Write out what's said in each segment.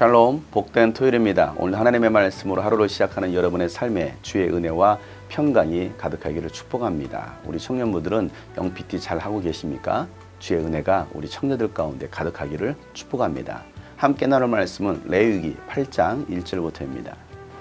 샬롬 복된 토요일입니다. 오늘 하나님의 말씀으로 하루를 시작하는 여러분의 삶에 주의 은혜와 평강이 가득하기를 축복합니다. 우리 청년부들은 영PT 잘 하고 계십니까? 주의 은혜가 우리 청년들 가운데 가득하기를 축복합니다. 함께 나눌 말씀은 레위기 8장 1절부터입니다.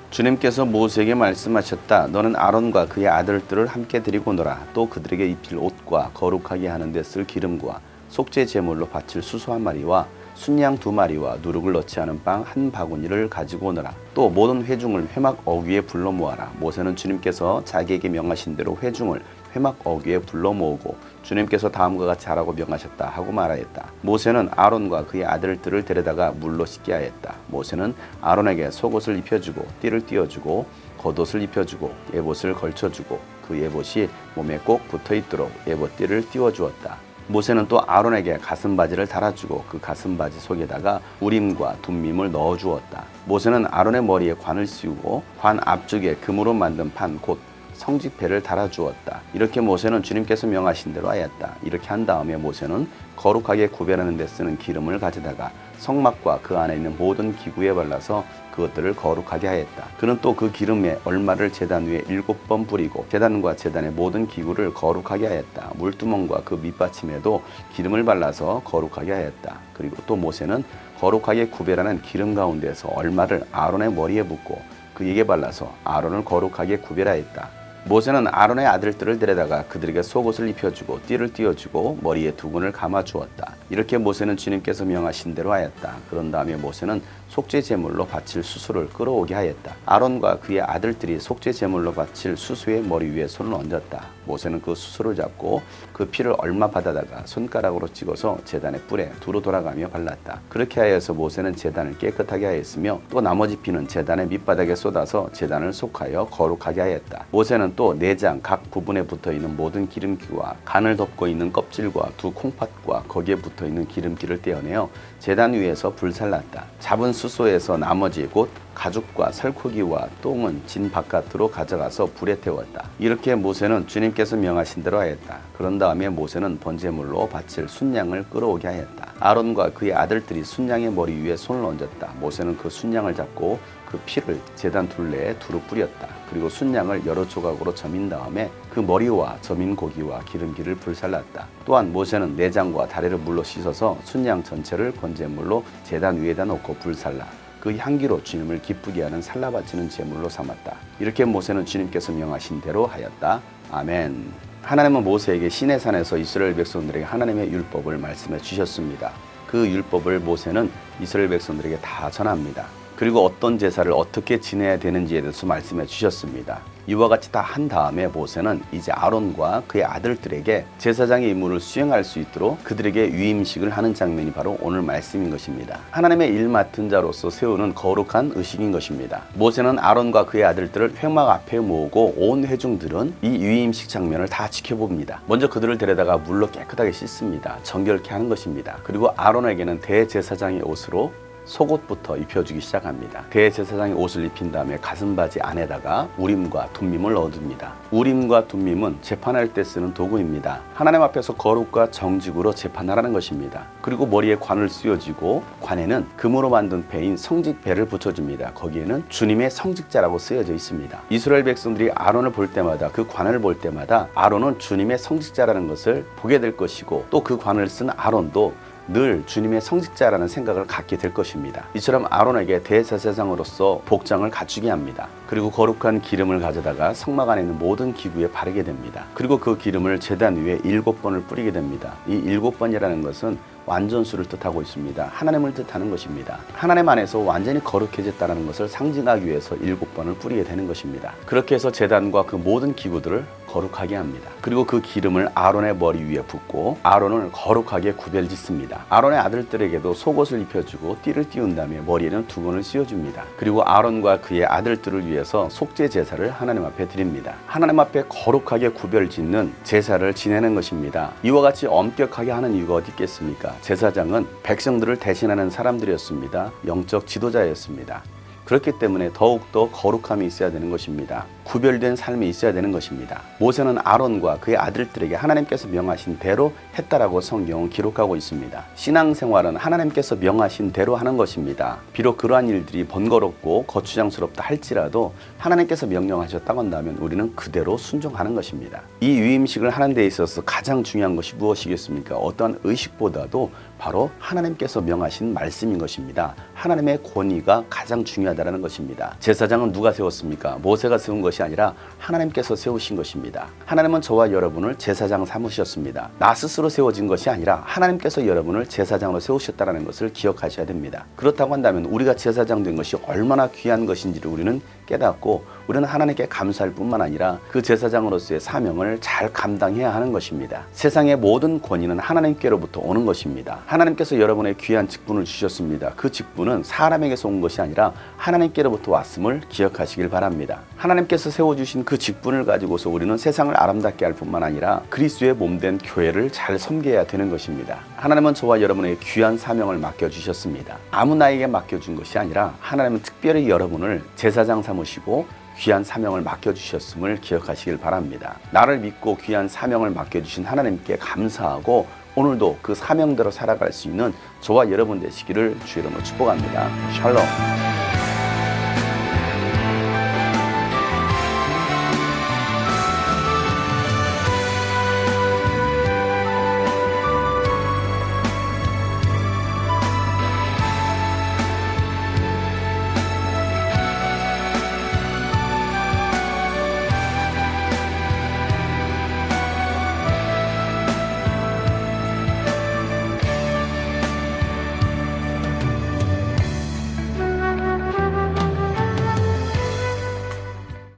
주님께서 모세에게 말씀하셨다. 너는 아론과 그의 아들들을 함께 데리고 놀아. 또 그들에게 입힐 옷과 거룩하게 하는 데 쓸 기름과 속죄 제물로 바칠 수소 한 마리와 순양 두 마리와 누룩을 넣지 않은 빵 한 바구니를 가지고 오너라. 또 모든 회중을 회막 어귀에 불러 모아라. 모세는 주님께서 자기에게 명하신 대로 회중을 회막 어귀에 불러 모으고 주님께서 다음과 같이 하라고 명하셨다 하고 말하였다. 모세는 아론과 그의 아들들을 데려다가 물로 씻게 하였다. 모세는 아론에게 속옷을 입혀주고 띠를 띄워주고 겉옷을 입혀주고 예봇을 걸쳐주고 그 예봇이 몸에 꼭 붙어 있도록 예봇띠를 띄워주었다. 모세는 또 아론에게 가슴 바지를 달아주고 그 가슴 바지 속에다가 우림과 둠밈을 넣어 주었다. 모세는 아론의 머리에 관을 씌우고 관 앞쪽에 금으로 만든 판 곧 성직패를 달아 주었다. 이렇게 모세는 주님께서 명하신 대로 하였다. 이렇게 한 다음에 모세는 거룩하게 구별하는 데 쓰는 기름을 가져다가 성막과 그 안에 있는 모든 기구에 발라서 그것들을 거룩하게 하였다. 그는 또 그 기름에 얼마를 제단 위에 일곱 번 뿌리고 제단과 제단의 모든 기구를 거룩하게 하였다. 물두멍과 그 밑받침에도 기름을 발라서 거룩하게 하였다. 그리고 또 모세는 거룩하게 구별하는 기름 가운데서 얼마를 아론의 머리에 붓고 그에게 발라서 아론을 거룩하게 구별하였다. 모세는 아론의 아들들을 데려다가 그들에게 속옷을 입혀주고 띠를 띄워주고 머리에 두근을 감아 주었다. 이렇게 모세는 주님께서 명하신 대로 하였다. 그런 다음에 모세는 속죄 제물로 바칠 수수를 끌어오게 하였다. 아론과 그의 아들들이 속죄 제물로 바칠 수수의 머리 위에 손을 얹었다. 모세는 그 수수를 잡고 그 피를 얼마 받아다가 손가락으로 찍어서 제단의 뿔에 두루 돌아가며 발랐다. 그렇게 하여서 모세는 제단을 깨끗하게 하였으며 또 나머지 피는 제단의 밑바닥에 쏟아서 제단을 속하여 거룩하게 하였다. 모세는 또 내장 각 부분에 붙어 있는 모든 기름기와 간을 덮고 있는 껍질과 두 콩팥과 거기에 붙어 있는 기름기를 떼어내어 제단 위에서 불살랐다. 잡은 수소에서 나머지 곧 가죽과 살코기와 똥은 진 바깥으로 가져가서 불에 태웠다. 이렇게 모세는 주님께서 명하신 대로 하였다. 그런 다음에 모세는 번제물로 바칠 순양을 끌어오게 하였다. 아론과 그의 아들들이 순양의 머리 위에 손을 얹었다. 모세는 그 순양을 잡고 그 피를 제단 둘레에 두루 뿌렸다. 그리고 순양을 여러 조각으로 점인 다음에 그 머리와 점인 고기와 기름기를 불살랐다. 또한 모세는 내장과 다리를 물로 씻어서 순양 전체를 번제물로 제단 위에다 놓고 불살라. 그 향기로 주님을 기쁘게 하는 살라 바치는 제물로 삼았다. 이렇게 모세는 주님께서 명하신 대로 하였다. 아멘. 하나님은 모세에게 시내산에서 이스라엘 백성들에게 하나님의 율법을 말씀해 주셨습니다. 그 율법을 모세는 이스라엘 백성들에게 다 전합니다. 그리고 어떤 제사를 어떻게 지내야 되는지에 대해서 말씀해 주셨습니다. 이와 같이 다 한 다음에 모세는 이제 아론과 그의 아들들에게 제사장의 임무를 수행할 수 있도록 그들에게 위임식을 하는 장면이 바로 오늘 말씀인 것입니다. 하나님의 일 맡은 자로서 세우는 거룩한 의식인 것입니다. 모세는 아론과 그의 아들들을 회막 앞에 모으고 온 회중들은 이 위임식 장면을 다 지켜봅니다. 먼저 그들을 데려다가 물로 깨끗하게 씻습니다. 정결케 하는 것입니다. 그리고 아론에게는 대제사장의 옷으로 속옷부터 입혀주기 시작합니다. 대제사장이 옷을 입힌 다음에 가슴바지 안에다가 우림과 둠밈을 넣어둡니다. 우림과 둠밈은 재판할 때 쓰는 도구입니다. 하나님 앞에서 거룩과 정직으로 재판하라는 것입니다. 그리고 머리에 관을 씌워지고 관에는 금으로 만든 배인 성직배를 붙여줍니다. 거기에는 주님의 성직자라고 쓰여져 있습니다. 이스라엘 백성들이 아론을 볼 때마다 그 관을 볼 때마다 아론은 주님의 성직자라는 것을 보게 될 것이고 또 그 관을 쓴 아론도 늘 주님의 성직자라는 생각을 갖게 될 것입니다. 이처럼 아론에게 대제사장으로서 복장을 갖추게 합니다. 그리고 거룩한 기름을 가져다가 성막 안에 있는 모든 기구에 바르게 됩니다. 그리고 그 기름을 제단 위에 일곱 번을 뿌리게 됩니다. 이 일곱 번이라는 것은 완전수를 뜻하고 있습니다. 하나님을 뜻하는 것입니다. 하나님 안에서 완전히 거룩해졌다는 것을 상징하기 위해서 일곱 번을 뿌리게 되는 것입니다. 그렇게 해서 제단과 그 모든 기구들을 거룩하게 합니다. 그리고 그 기름을 아론의 머리 위에 붓고 아론을 거룩하게 구별짓습니다. 아론의 아들들에게도 속옷을 입혀주고 띠를 띄운 다음에 머리에는 두건을 씌워줍니다. 그리고 아론과 그의 아들들을 위해서 속죄 제사를 하나님 앞에 드립니다. 하나님 앞에 거룩하게 구별짓는 제사를 지내는 것입니다. 이와 같이 엄격하게 하는 이유가 어디 있겠습니까? 제사장은 백성들을 대신하는 사람들이었습니다. 영적 지도자였습니다. 그렇기 때문에 더욱더 거룩함이 있어야 되는 것입니다. 구별된 삶이 있어야 되는 것입니다. 모세는 아론과 그의 아들들에게 하나님께서 명하신 대로 했다라고 성경은 기록하고 있습니다. 신앙생활은 하나님께서 명하신 대로 하는 것입니다. 비록 그러한 일들이 번거롭고 거추장스럽다 할지라도 하나님께서 명령하셨다고 한다면 우리는 그대로 순종하는 것입니다. 이 위임식을 하는 데 있어서 가장 중요한 것이 무엇이겠습니까? 어떠한 의식보다도 바로 하나님께서 명하신 말씀인 것입니다. 하나님의 권위가 가장 중요하다는 것입니다. 제사장은 누가 세웠습니까? 모세가 세운 것이 아니라 하나님께서 세우신 것입니다. 하나님은 저와 여러분을 제사장 삼으셨습니다. 나 스스로 세워진 것이 아니라 하나님께서 여러분을 제사장으로 세우셨다는 것을 기억하셔야 됩니다. 그렇다고 한다면 우리가 제사장 된 것이 얼마나 귀한 것인지를 우리는 깨닫고 우리는 하나님께 감사할 뿐만 아니라 그 제사장으로서의 사명을 잘 감당해야 하는 것입니다. 세상의 모든 권위는 하나님께로부터 오는 것입니다. 하나님께서 여러분의 귀한 직분을 주셨습니다. 그 직분은 사람에게서 온 것이 아니라 하나님께로부터 왔음을 기억하시길 바랍니다. 하나님께서 세워주신 그 직분을 가지고서 우리는 세상을 아름답게 할 뿐만 아니라 그리스도의 몸된 교회를 잘 섬겨야 되는 것입니다. 하나님은 저와 여러분의 귀한 사명을 맡겨주셨습니다. 아무 나에게 맡겨준 것이 아니라 하나님은 특별히 여러분을 제사장 삼으시고 귀한 사명을 맡겨주셨음을 기억하시길 바랍니다. 나를 믿고 귀한 사명을 맡겨주신 하나님께 감사하고 오늘도 그 사명대로 살아갈 수 있는 저와 여러분 되시기를 주 이름으로 축복합니다. 샬롬.